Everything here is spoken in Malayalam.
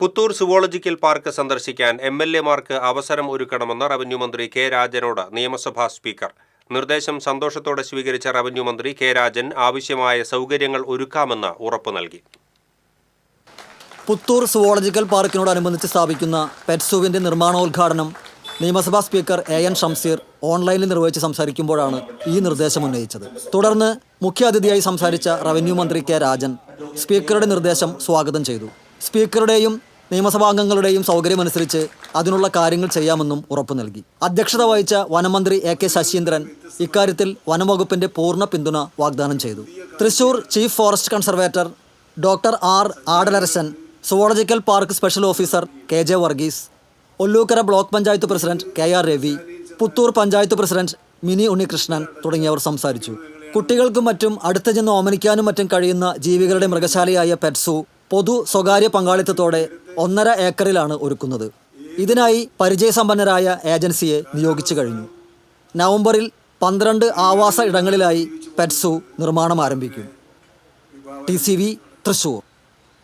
പുത്തൂർ സുവോളജിക്കൽ പാർക്ക് സന്ദർശിക്കാൻ എം എൽ എമാർക്ക് അവസരം ഒരുക്കണമെന്ന് റവന്യൂ മന്ത്രി കെ രാജനോട് നിയമസഭാ സ്പീക്കർ. നിർദ്ദേശം സന്തോഷത്തോടെ സ്വീകരിച്ച റവന്യൂ മന്ത്രി കെ രാജൻ ആവശ്യമായ സൗകര്യങ്ങൾ ഒരുക്കാമെന്ന് ഉറപ്പു നൽകി. പുത്തൂർ സുവോളജിക്കൽ പാർക്കിനോടനുബന്ധിച്ച് സ്ഥാപിക്കുന്ന പെറ്റ്സുവിന്റെ നിർമ്മാണോദ്ഘാടനം നിയമസഭാ സ്പീക്കർ എ എൻ ഷംസീർ ഓൺലൈനിൽ നിർവഹിച്ച് സംസാരിക്കുമ്പോഴാണ് ഈ നിർദ്ദേശം ഉന്നയിച്ചത്. തുടർന്ന് മുഖ്യാതിഥിയായി സംസാരിച്ച റവന്യൂ മന്ത്രി കെ രാജൻ സ്പീക്കറുടെ നിർദ്ദേശം സ്വാഗതം ചെയ്തു. സ്പീക്കറുടെയും നിയമസഭാംഗങ്ങളുടെയും സൗകര്യമനുസരിച്ച് അതിനുള്ള കാര്യങ്ങൾ ചെയ്യാമെന്നും ഉറപ്പു നൽകി. അധ്യക്ഷത വഹിച്ച വനമന്ത്രി എ കെ ശശീന്ദ്രൻ ഇക്കാര്യത്തിൽ വനംവകുപ്പിന്റെ പൂർണ പിന്തുണ വാഗ്ദാനം ചെയ്തു. Thrissur chief forest conservator doctor R. Adalarasan zoological park special officer K. J. Varghese Ollukkara block panchayat president K. R. Ravi Puthur panchayat president Mini Unnikrishnan തുടങ്ങിയവർ സംസാരിച്ചു. കുട്ടികൾക്കും മറ്റും അടുത്ത് ചെന്ന് ഓമനിക്കാനും മറ്റും കഴിയുന്ന ജീവികളുടെ മൃഗശാലയായ പെറ്റ്സു പൊതു സ്വകാര്യ പങ്കാളിത്തത്തോടെ ഒന്നര ഏക്കറിലാണ് ഒരുക്കുന്നത്. ഇതിനായി പരിചയസമ്പന്നരായ ഏജൻസിയെ നിയോഗിച്ചു കഴിഞ്ഞു. നവംബറിൽ പന്ത്രണ്ട് ആവാസ ഇടങ്ങളിലായി പെറ്റ്സു നിർമ്മാണം ആരംഭിക്കും. T C V Thrissur.